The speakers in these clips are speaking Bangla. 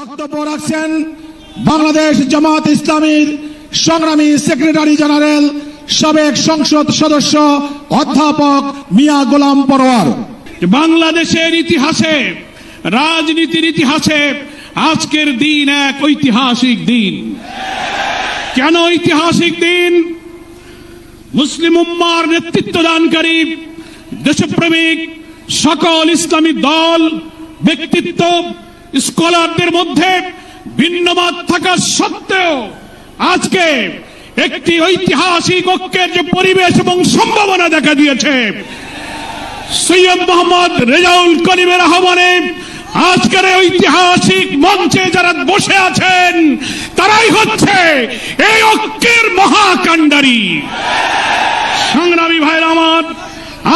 বক্তব্য রাখছেন বাংলাদেশ জামাত ইসলামীর সংগ্রামী সেক্রেটারি জেনারেল সাবেক সংসদ সদস্য অধ্যাপক মিয়া গোলাম পরোয়ার। বাংলাদেশের ইতিহাসে, রাজনীতির ইতিহাসে আজকের দিন এক ঐতিহাসিক দিন। কেন ঐতিহাসিক দিন? মুসলিম উম্মার নেতৃত্ব দানকারী, দেশপ্রেমিক সকল ইসলামী দল, ব্যক্তিত্ব স্কলারদের মধ্যে ভিন্নমত থাকা সত্ত্বেও আজকে একটি ঐতিহাসিক ঐক্যের যে পরিবেশ এবং সম্ভাবনা দেখা দিয়েছে, সৈয়দ মোহাম্মদ রেজাউল করিমের আহ্বানে আজকের ঐতিহাসিক মঞ্চে যারা বসে আছেন, তারাই হচ্ছে এই ঐক্যের মহাকাণ্ডারী। সংগ্রামী ভাইরা আমার,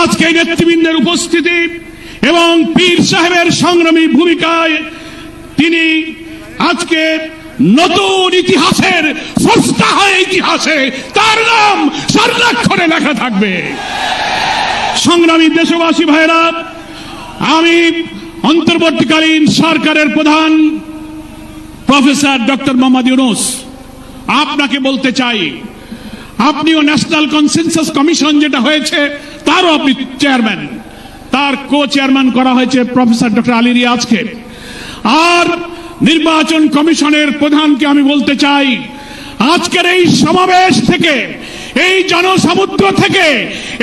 আজকে নেতৃবৃন্দের উপস্থিতি এবং পীর সাহেবের সংগ্রামী ভূমিকায় তিনি আজকে নতুন ইতিহাসের স্রষ্টা হয় ইতিহাসে তার নাম স্বর্ণাক্ষরে লেখা থাকবে। সংগ্রামী দেশবাসী ভাইরা আমি অন্তর্বর্তীকালীন সরকারের প্রধান প্রফেসর ডক্টর মোহাম্মদ ইউনুস, আপনাকে বলতে চাই, আপনিও ন্যাশনাল কনসেনসাস কমিশন যেটা হয়েছে, তারও আপনি চেয়ারম্যান। তার কো চেয়ারম্যান করা হয়েছে প্রফেসর ডক্টর আলী রিয়াজকে। আর নির্বাচন কমিশনের প্রধানকে আমি বলতে চাই, আজকের এই সমাবেশ থেকে, এই জনসমুদ্র থেকে,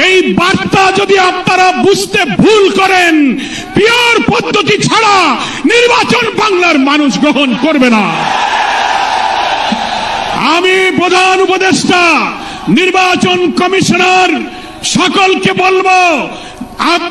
এই বার্তা যদি আপনারা বুঝতে ভুল করেন, পিওর পদ্ধতি ছাড়া নির্বাচন বাংলার মানুষ গ্রহণ করবে না। আমি প্রধান উপদেষ্টা, নির্বাচন কমিশনার সকলকে বলব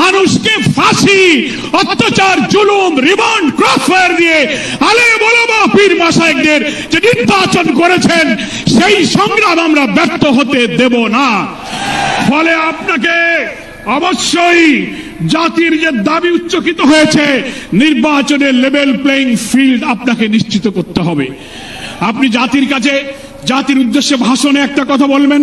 মানুষকে ফাঁসি, অত্যাচার, জুলুম, রিমান্ড ক্রসফায়ার দিয়ে আলে বলব পীর মাসায়কদের যে নির্বাচন করেছেন, সেই সংগ্রাম আমরা ব্যর্থ হতে দেব না। ফলে আপনাকে অবশ্যই জাতির যে দাবি উচ্চকিত হয়েছে, নির্বাচনের লেভেল প্লেইং ফিল্ড আপনাকে নিশ্চিত করতে হবে। আপনি জাতির কাছে, জাতির উদ্দেশ্যে ভাষণে একটা কথা বলবেন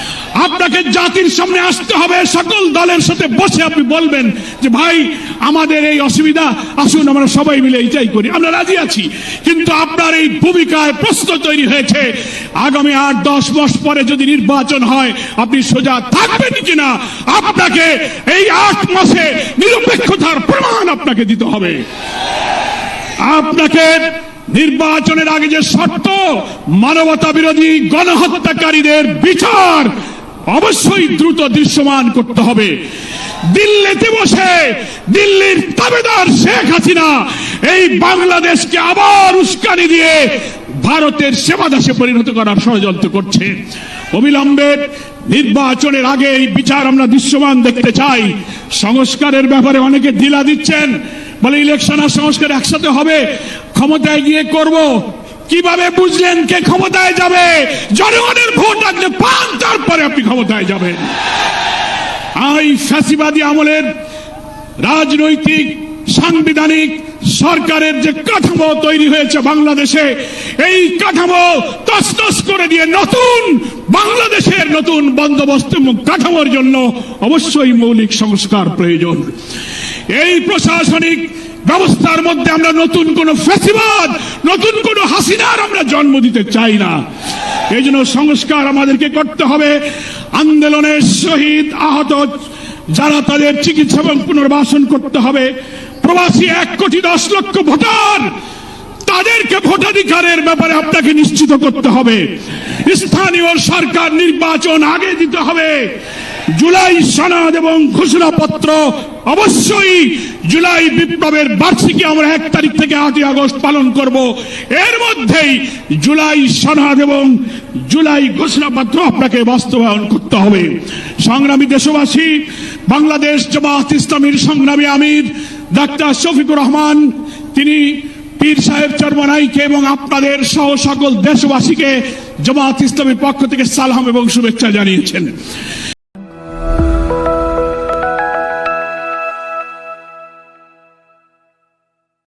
আপনাকে জাতির সামনে আসতে হবে। সকল দলের সাথে বসে আপনি বলবেন যে, ভাই, আমাদের এই অসুবিধা, আসুন আমরা সবাই মিলে এইটাই করি। আমরা রাজি আছি, কিন্তু আপনার এই ভূমিকায় প্রশ্ন তৈরি হয়েছে, আগামী আট, দশ মাস পরে যদি নির্বাচন হয়, আপনি সোজা থাকবেন কিনা? আপনাকে এই আট মাসে নিরপেক্ষতার প্রমাণ আপনাকে দিতে হবে। আপনাকে নির্বাচনের আগে যে শর্ত মানবতা বিরোধী গণহত্যাকারীদের বিচার অবশ্যই দ্রুত দৃশ্যমান করতে হবে। দিল্লিতে বসে দিল্লির তাবেদার শেখ হাসিনা এই বাংলাদেশকে আবার উস্কানি দিয়ে ভারতের সেবা সেবাদাসে পরিণত করার ষড়যন্ত্র করছে। অবিলম্বে নির্বাচনের আগে এই বিচার আমরা দৃশ্যমান দেখতে চাই। সংস্কারের ব্যাপারে অনেকে দিলা দিচ্ছেন। বলে ইলেকশন আর সংস্কার একসাথে হবে, ক্ষমতায় গিয়ে করব। কীভাবে বুঝলেন কে ক্ষমতায় যাবে? জনগণের ভোট আপনি পান, তারপরে আপনি ক্ষমতায় যাবেন। এই ফ্যাসিবাদী আমলের রাজনৈতিক, সাংবিধানিক সরকারের যে কাঠামো তৈরি হয়েছে বাংলাদেশে, এই কাঠামো তসতস করে দিয়ে নতুন বাংলাদেশের নতুন বন্দোবস্ত কাঠামোর জন্য অবশ্যই মৌলিক সংস্কার প্রয়োজন। এই প্রশাসনিক ব্যবস্থার মধ্যে আমরা নতুন কোন ফেসিবাদ, নতুন কোন হাসিনার আমরা জন্ম দিতে চাই না। এই জন্য সংস্কার আমাদেরকে করতে হবে। আন্দোলনের শহীদ আহত, যারা তাদের চিকিৎসা এবং পুনর্বাসন করতে হবে। প্রবাসী এক কোটি দশ লক্ষ ভোটার তাদেরকে ভোটাধিকারের ব্যাপারে আপনাকে নিশ্চিত করতে হবে। স্থানীয় সরকার নির্বাচন আগে দিতে হবে। জুলাই সনদ এবং ঘোষণাপত্র অবশ্যই জুলাই বিপ্লবের বার্ষিকী আমরা এক তারিখ থেকে আটই আগস্ট পালন করব। এর মধ্যেই জুলাই সনদ এবং জুলাই ঘোষণাপত্র আপনাকে বাস্তবায়ন করতে হবে। সংগ্রামী দেশবাসী, বাংলাদেশ জামাত ইসলামীর সংগ্রামী আমির ডাক্তার শফিকুর রহমান, তিনি পীর সাহেব চরমনাইকে এবং আপনাদের সহ সকল দেশবাসীকে জমাত ইসলামের পক্ষ থেকে সালাম এবং শুভেচ্ছা জানিয়েছেন।